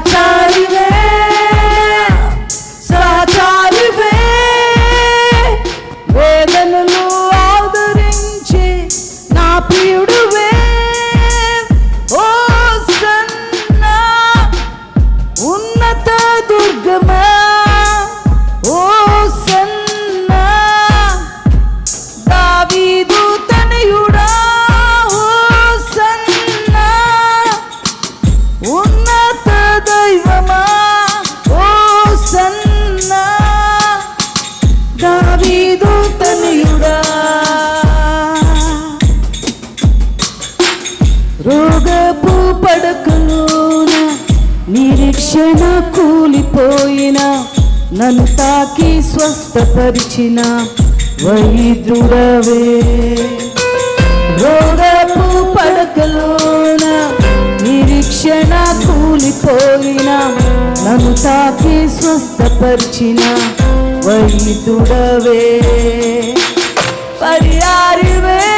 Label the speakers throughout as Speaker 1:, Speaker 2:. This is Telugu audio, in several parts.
Speaker 1: I క్షణ కూలిపోయిన నన్ను తాకి స్వస్థపరిచిన వైద్యుడవే. రోగపు పడకలోన నిరీక్షణ కూలిపోయిన నన్ను తాకి స్వస్థపరిచిన వైద్యుడవే. పరియారివే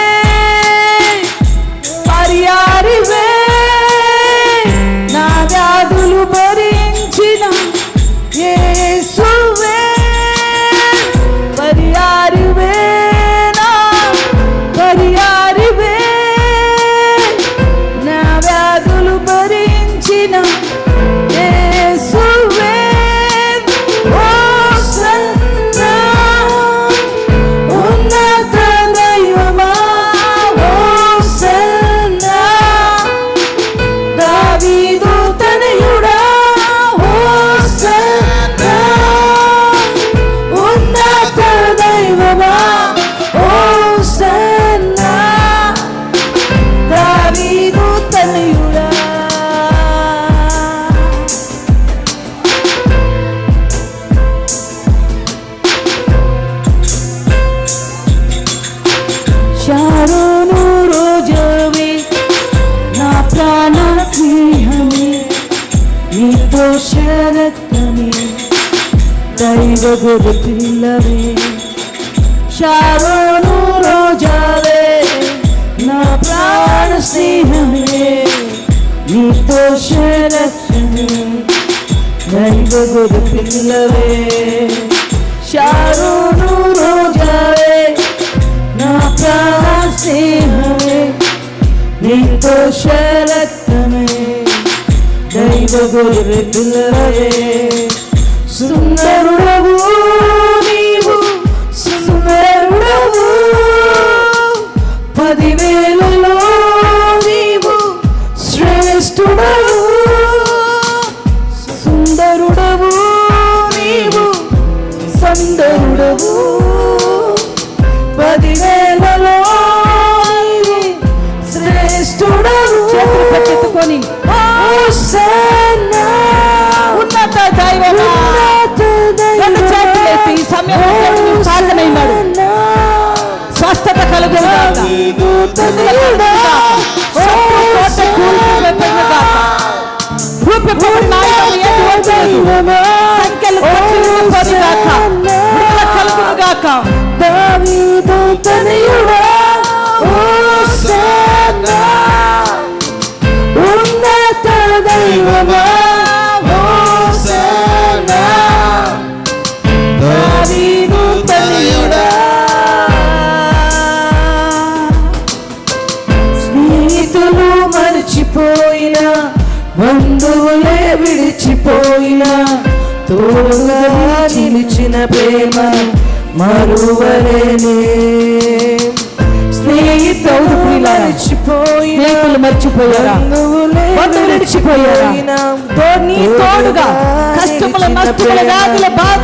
Speaker 1: దైవ గురు పిల్లవే శారోను రోజావే నా ప్రాణ స్నేహమే నీతో శరత్తమే దైవ గురు పిల్లవే శారోను రోజావే నా ప్రాణ స్నేహమే నీతో శరత్తమే దైవ గొర్రె పిల్లవే సుందరుడవు నీవు సుందరుడవు. పదివేలలో నీవు శ్రేష్ఠుడవు. సుందరుడవు నీవు సందరుడవు. పదివేలలో ఓ ఉన్నత దైవమా ఓ దావీదు తనయుడా స్నేహితులు మర్చిపోయిన బంధువులే విడిచిపోయిన తోడుగా నిలిచిన ప్రేమ మరువలేనే. స్నేహితులు
Speaker 2: మర్చిపోయారా? బంధువులు విడిచిపోయారా తో- నీ తోడుగా కష్టముల నష్టముల వ్యాధుల బాధలో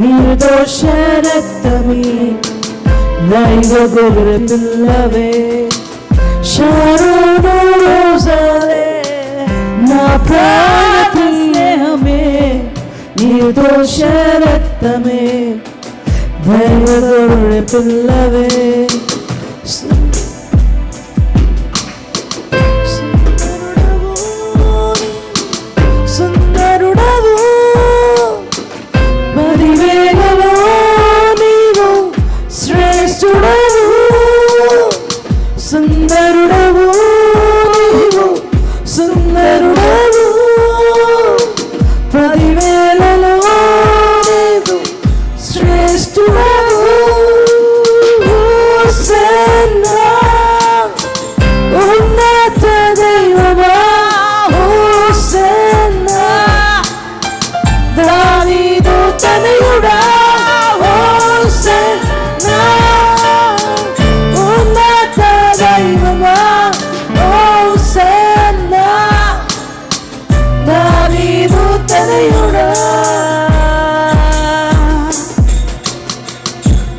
Speaker 2: నిర్దోష రక్తమే దైవ గొర్రె పిల్లవే శారోను రోజాలే నా ప్రాణ స్నేహమే నిర్దోష రక్తమే దైవ గొర్రె పిల్లవే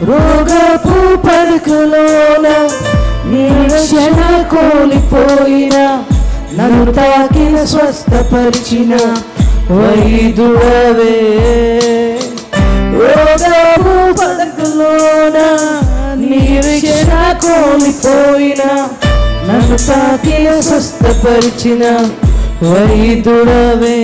Speaker 2: రోగపు పడుకలోన నిరీక్షణ కోలిపోయిన నన్ను తాకిన స్వస్థపరిచిన వైదువే రోగపు పడుకలోన నిరీక్షణ కోలిపోయిన నన్ను తాకిన స్వస్థపరిచిన వైదుడవే.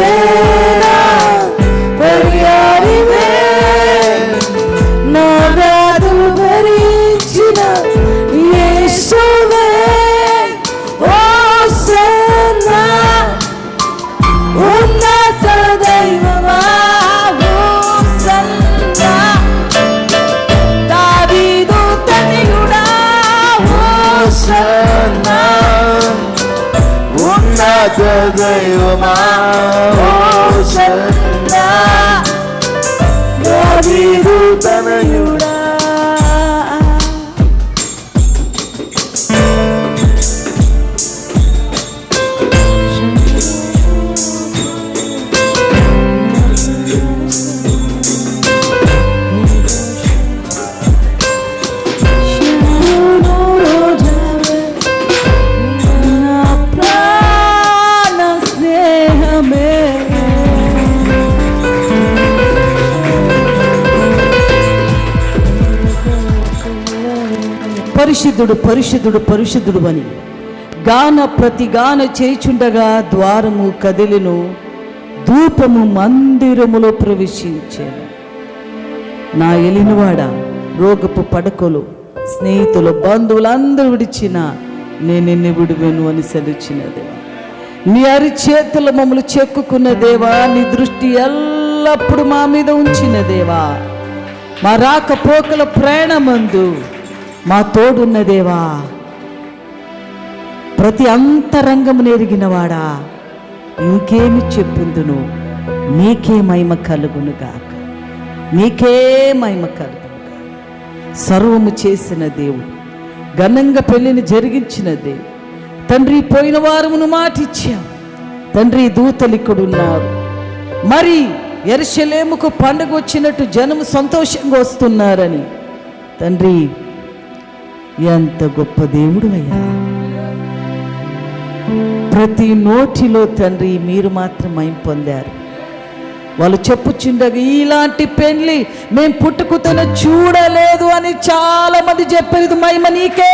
Speaker 2: పరియారివే దైవమా?
Speaker 1: పరిశుద్ధుడు పరిశుద్ధుడు పరిశుద్ధుడు అని. గాన ప్రతి గాన చేచుండగా ద్వారము కదిలిను ధూపము మందిరములో ప్రవేశించాను. నా ఎలినవాడ రోగపు పడకలు స్నేహితులు బంధువులందరూ విడిచిన నేను నిన్ను విడువెను అని సెలిచిన దేవా. నీ అరిచేతులు మమ్మల్ని చెక్కుకున్న దేవా నీ దృష్టి ఎల్లప్పుడు మా మీద ఉంచిన దేవా. మా రాకపోకల ప్రయాణమందు మా తోడున్న దేవా ప్రతి అంతరంగం నెరిగినవాడా ఇంకేమి చెప్పుందును? నీకే మహిమ కలుగునుగాక నీకే మహిమ కలుగునుగా సర్వము చేసిన దేవుడు ఘనంగా పెళ్ళిని జరిగించిన దేవుడు. తండ్రి పోయిన వారమును మాటిచ్చాం. తండ్రి దూతలు ఉన్నారు మరి ఎరుషలేముకు పండుగ వచ్చినట్టు జనము సంతోషంగా వస్తున్నారని తండ్రి ఎంత గొప్ప దేవుడు అయ్యా. ప్రతి నోటిలో తండ్రి మీరు మాత్రం మయం పొందారు. వాళ్ళు చెప్పుచుండగా ఇలాంటి పెళ్ళి మేము పుట్టుకుతను చూడలేదు అని చాలా మంది చెప్పేది మహిమ నీకే.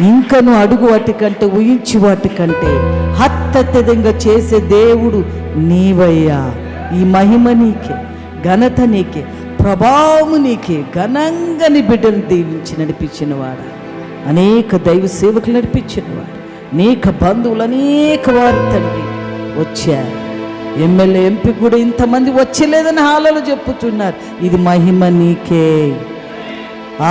Speaker 1: ఇంకను అడుగు వాటికంటే ఊహించి వాటికంటే హత్తత్యదంగా చేసే దేవుడు నీవయ్యా. ఈ మహిమ నీకే ఘనత నీకే ప్రభావము నీకే ఘనంగా నీ బిడ్డను దీవించి నడిపించిన వాడు అనేక దైవ సేవకులు నడిపించినవాడు. అనేక బంధువులు అనేక వారు తండ్రి వచ్చారు. ఎమ్మెల్యే ఎంపీ కూడా ఇంతమంది వచ్చలేదని హాలలో చెప్పుతున్నారు. ఇది మహిమ నీకే.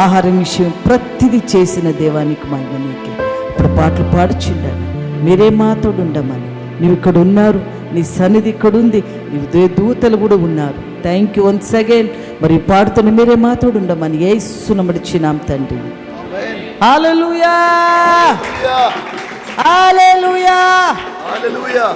Speaker 1: ఆహారం విషయం ప్రతిదీ చేసిన దేవానికి మహిమ నీకే. ఇప్పుడు పాటలు పాడుచుండాలి మీరే మాతోడు ఉండమని. నువ్వు ఇక్కడ ఉన్నారు నీ సన్నిధి ఇక్కడ ఉంది నీ దూతలు కూడా ఉన్నారు. థ్యాంక్ యూ వన్స్ అగైన్ మరి పాడుతున్న మీరే మాతోడు ఉండమని ఏసునమడిచినాం తండ్రి. హల్లెలూయా హల్లెలూయా
Speaker 3: Hallelujah.